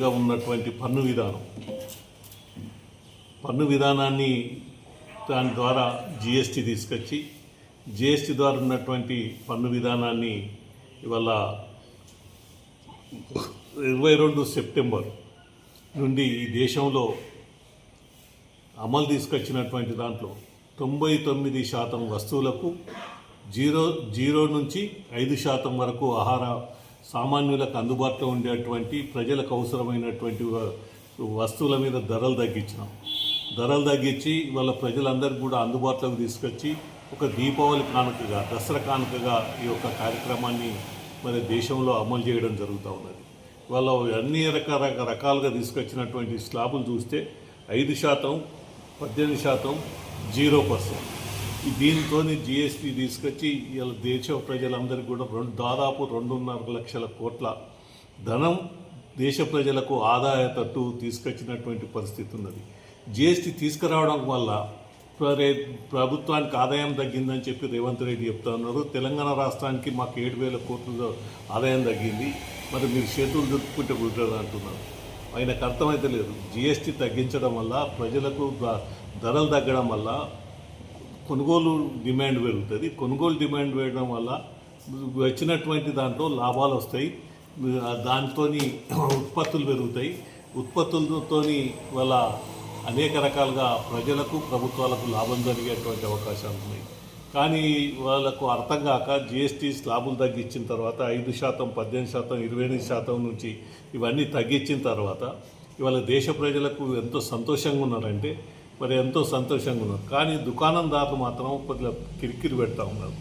గా ఉన్నటువంటి పన్ను విధానం. పన్ను విధానాన్ని దాని ద్వారా జిఎస్టీ తీసుకొచ్చి జిఎస్టీ ద్వారా ఉన్నటువంటి పన్ను విధానాన్ని ఇవాళ ఇరవై రెండు సెప్టెంబర్ నుండి ఈ దేశంలో అమలు తీసుకొచ్చినటువంటి దాంట్లో తొంభై తొమ్మిది శాతం వస్తువులకు జీరో జీరో నుంచి ఐదు శాతం వరకు ఆహార సామాన్యులకు అందుబాటులో ఉండేటువంటి ప్రజలకు అవసరమైనటువంటి వస్తువుల మీద ధరలు తగ్గించినాం. ధరలు తగ్గించి వాళ్ళ ప్రజలందరికీ కూడా అందుబాటులోకి తీసుకొచ్చి ఒక దీపావళి కానుకగా దసరా కానుకగా ఈ యొక్క కార్యక్రమాన్ని మరి దేశంలో అమలు చేయడం జరుగుతూ ఉన్నది. వాళ్ళ అన్ని రకరక రకాలుగా తీసుకొచ్చినటువంటి స్లాబులు చూస్తే ఐదు శాతం పద్దెనిమిది శాతం జీరో పర్సెంట్. దీంతో జిఎస్టీ తీసుకొచ్చి ఇలా దేశ ప్రజలందరికీ కూడా రెండు దాదాపు రెండున్నర లక్షల కోట్ల ధనం దేశ ప్రజలకు ఆదాయ తట్టు తీసుకొచ్చినటువంటి పరిస్థితి ఉన్నది. జిఎస్టీ తీసుకురావడం వల్ల ప్ర- ప్రభుత్వానికి ఆదాయం తగ్గిందని చెప్పి రేవంత్ రెడ్డి చెప్తా ఉన్నారు. తెలంగాణ రాష్ట్రానికి మాకు ఏడు వేల కోట్ల ఆదాయం తగ్గింది. మరి మీరు చేతులు దుట్టుకుంటే కుదరదు అంటున్నారు. ఆయనకు అర్థమైతే లేదు. జిఎస్టీ తగ్గించడం వల్ల ప్రజలకు ధరలు తగ్గడం వల్ల కొనుగోలు డిమాండ్ పెరుగుతుంది. కొనుగోలు డిమాండ్ పెరగడం వల్ల వచ్చినటువంటి దాంట్లో లాభాలు వస్తాయి. దాంతో ఉత్పత్తులు పెరుగుతాయి. ఉత్పత్తులతో వాళ్ళ అనేక రకాలుగా ప్రజలకు ప్రభుత్వాలకు లాభం జరిగేటువంటి అవకాశాలు ఉన్నాయి. కానీ వాళ్ళకు అర్థం కాక జిఎస్టీ స్లాబులు తగ్గించిన తర్వాత ఐదు శాతం పద్దెనిమిది శాతం ఇరవై ఎనిమిది శాతం నుంచి ఇవన్నీ తగ్గించిన తర్వాత ఇవాళ దేశ ప్రజలకు ఎంతో సంతోషంగా ఉన్నారంటే మరి ఎంతో సంతోషంగా ఉన్నారు. కానీ దుకాణందారులు మాత్రం కొద్దిగా కిరికిరి పెడతా ఉన్నారు.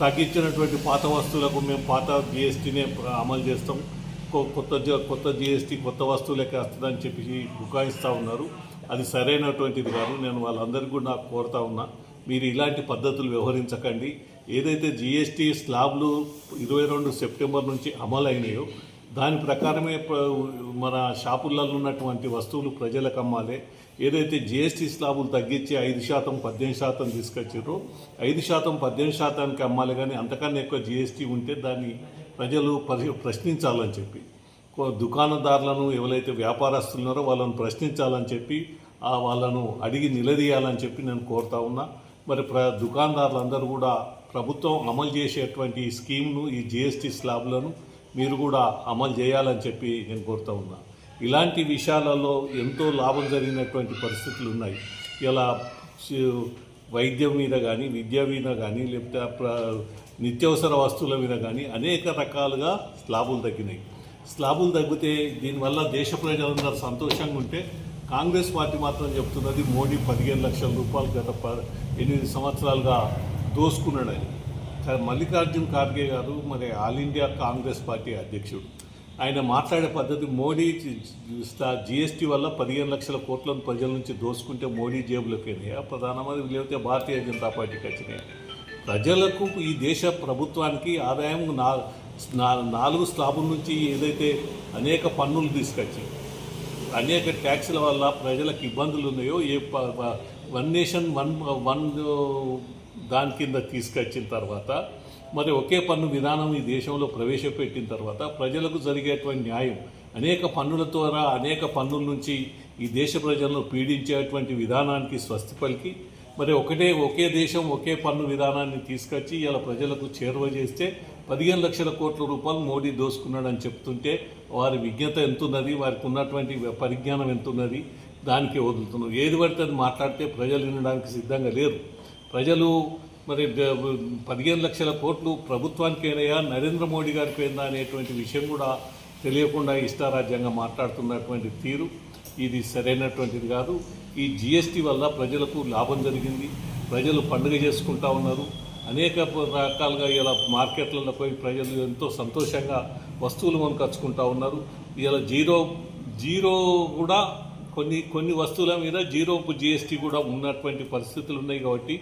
తగ్గించినటువంటి పాత వస్తువులకు మేము పాత జిఎస్టీనే అమలు చేస్తాం. కొత్త కొత్త జిఎస్టీ కొత్త వస్తువులకే వస్తుందని చెప్పి బుకాయిస్తూ ఉన్నారు. అది సరైనటువంటిది కాదు. నేను వాళ్ళందరికీ కూడా నాకు కోరుతా ఉన్నా. మీరు ఇలాంటి పద్ధతులు వ్యవహరించకండి. ఏదైతే జిఎస్టీ స్లాబ్లు ఇరవై రెండు సెప్టెంబర్ నుంచి అమలు అయినాయో దాని ప్రకారమే మన షాపులలో ఉన్నటువంటి వస్తువులు ప్రజలకు అమ్మాలి. ఏదైతే జిఎస్టీ స్లాబులు తగ్గించి ఐదు శాతం పద్దెనిమిది శాతం తీసుకొచ్చారో ఐదు శాతం పద్దెనిమిది శాతానికి అమ్మాలి కానీ అంతకన్నా ఎక్కువ జిఎస్టీ ఉంటే దాన్ని ప్రజలు పరి- ప్రశ్నించాలని చెప్పి దుకాణదారులను ఎవరైతే వ్యాపారస్తున్నారో వాళ్ళను ప్రశ్నించాలని చెప్పి వాళ్ళను అడిగి నిలదీయాలని చెప్పి నేను కోరుతా ఉన్నా. మరి ప్ర దుకాణదారులందరూ కూడా ప్రభుత్వం అమలు చేసేటువంటి ఈ స్కీమ్ను ఈ జిఎస్టీ స్లాబ్లను మీరు కూడా అమలు చేయాలని చెప్పి నేను కోరుతా ఉన్నా. ఇలాంటి విషయాలలో ఎంతో లాభం జరిగినటువంటి పరిస్థితులు ఉన్నాయి. ఇలా వైద్యం మీద కానీ విద్య మీద కానీ లేకపోతే ప్ర- నిత్యావసర వస్తువుల మీద కానీ అనేక రకాలుగా స్లాబులు తగ్గినాయి. స్లాబులు తగ్గితే దీనివల్ల దేశ ప్రజలందరూ సంతోషంగా ఉంటే కాంగ్రెస్ పార్టీ మాత్రం చెప్తున్నది మోడీ పదిహేను లక్షల రూపాయలు గత ప ఎనిమిది సంవత్సరాలుగా దోసుకున్నాడని మల్లికార్జున్ ఖార్గే గారు మరి ఆల్ ఇండియా కాంగ్రెస్ పార్టీ అధ్యక్షుడు. ఆయన మాట్లాడే పద్ధతి మోడీ జిఎస్టీ వల్ల పదిహేను లక్షల కోట్లను ప్రజల నుంచి దోసుకుంటే మోడీ జేబులోకి వెళ్ళినాయా ప్రధానమంత్రి లేకపోతే భారతీయ జనతా పార్టీకి వచ్చినాయి? ప్రజలకు ఈ దేశ ప్రభుత్వానికి ఆదాయం నా నాలుగు స్లాబుల నుంచి ఏదైతే అనేక పన్నులు తీసుకొచ్చి అనేక ట్యాక్సుల వల్ల ప్రజలకు ఇబ్బందులు ఉన్నాయో ఏ ప- వన్ నేషన్ వన్ వన్ దాని కింద తీసుకొచ్చిన తర్వాత మరి ఒకే పన్ను విధానం ఈ దేశంలో ప్రవేశపెట్టిన తర్వాత ప్రజలకు జరిగేటువంటి న్యాయం అనేక పన్నుల ద్వారా అనేక పన్నుల నుంచి ఈ దేశ ప్రజలను పీడించేటువంటి విధానానికి స్వస్తి పలికి. మరి ఒకటే ఒకే దేశం ఒకే పన్ను విధానాన్ని తీసుకొచ్చి ఇలా ప్రజలకు చేరువ చేస్తే పదిహేను లక్షల కోట్ల రూపాయలు మోడీ దోసుకున్నాడని చెప్తుంటే వారి విజ్ఞత ఎంతున్నది వారికి ఉన్నటువంటి పరిజ్ఞానం ఎంతున్నది దానికి వదులుతున్నాం. ఏది పడితే అది మాట్లాడితే ప్రజలు వినడానికి సిద్ధంగా లేరు. ప్రజలు మరి పదిహేను లక్షల కోట్లు ప్రభుత్వానికి అయినాయా నరేంద్ర మోడీ గారికి పోయిందా అనేటువంటి విషయం కూడా తెలియకుండా ఇష్టారాజ్యంగా మాట్లాడుతున్నటువంటి తీరు. ఇది సరైనటువంటిది కాదు. ఈ జిఎస్టీ వల్ల ప్రజలకు లాభం జరిగింది. ప్రజలు పండుగ చేసుకుంటా ఉన్నారు. అనేక రకాలుగా ఇలా మార్కెట్లలో పోయి ప్రజలు ఎంతో సంతోషంగా వస్తువులు కొనుకొచ్చుకుంటా ఉన్నారు. ఇలా జీరో జీరో కూడా కొన్ని కొన్ని వస్తువుల మీద జీరో జిఎస్టీ కూడా ఉన్నటువంటి పరిస్థితులు ఉన్నాయి కాబట్టి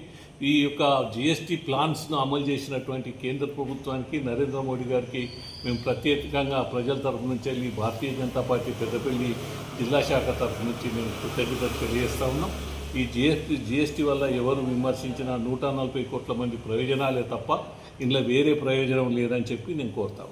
ఈ యొక్క జిఎస్టీ ప్లాన్స్ను అమలు చేసినటువంటి కేంద్ర ప్రభుత్వానికి నరేంద్ర మోడీ గారికి మేము ప్రత్యేకంగా ప్రజల తరఫు నుంచి వెళ్ళి భారతీయ జనతా పార్టీ పెద్దపల్లి జిల్లా శాఖ తరఫు నుంచి మేము కృతజ్ఞతలు తెలియజేస్తా ఉన్నాం. ఈ జిఎస్టీ జిఎస్టీ వల్ల ఎవరు విమర్శించిన నూట నలభై కోట్ల మంది ప్రయోజనాలే తప్ప ఇందులో వేరే ప్రయోజనం లేదని చెప్పి నేను కోరుతా